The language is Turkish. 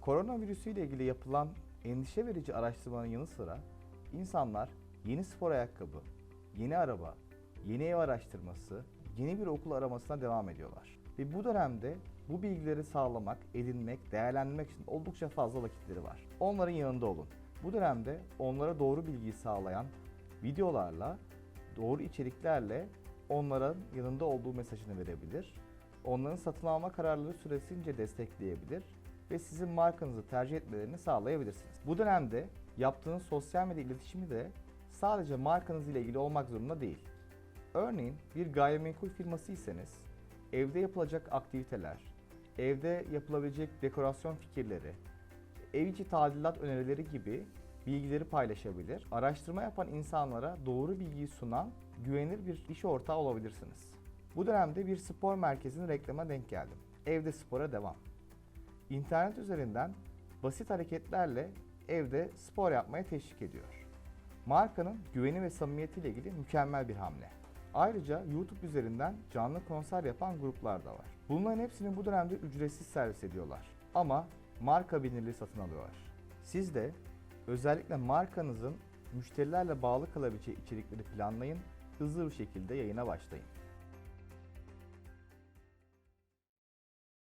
Koronavirüsü ile ilgili yapılan endişe verici araştırmanın yanı sıra insanlar yeni spor ayakkabı, yeni araba, yeni ev araştırması, yeni bir okul aramasına devam ediyorlar. Ve bu dönemde bu bilgileri sağlamak, edinmek, değerlendirmek için oldukça fazla vakitleri var. Onların yanında olun. Bu dönemde onlara doğru bilgiyi sağlayan videolarla, doğru içeriklerle onların yanında olduğu mesajını verebilir. Onların satın alma kararları süresince destekleyebilir ve sizin markanızı tercih etmelerini sağlayabilirsiniz. Bu dönemde yaptığınız sosyal medya iletişimi de sadece markanız ile ilgili olmak zorunda değil. Örneğin bir gayrimenkul firmasıysanız evde yapılacak aktiviteler, evde yapılabilecek dekorasyon fikirleri, ev içi tadilat önerileri gibi bilgileri paylaşabilir. Araştırma yapan insanlara doğru bilgiyi sunan güvenilir bir iş ortağı olabilirsiniz. Bu dönemde bir spor merkezinin reklama denk geldim. Evde spora devam. İnternet üzerinden basit hareketlerle evde spor yapmaya teşvik ediyor. Markanın güveni ve samimiyetiyle ilgili mükemmel bir hamle. Ayrıca YouTube üzerinden canlı konser yapan gruplar da var. Bunların hepsini bu dönemde ücretsiz servis ediyorlar. Ama marka bilinirliği satın alıyorlar. Siz de özellikle markanızın müşterilerle bağlı kalabileceği içerikleri planlayın, hızlı bir şekilde yayına başlayın.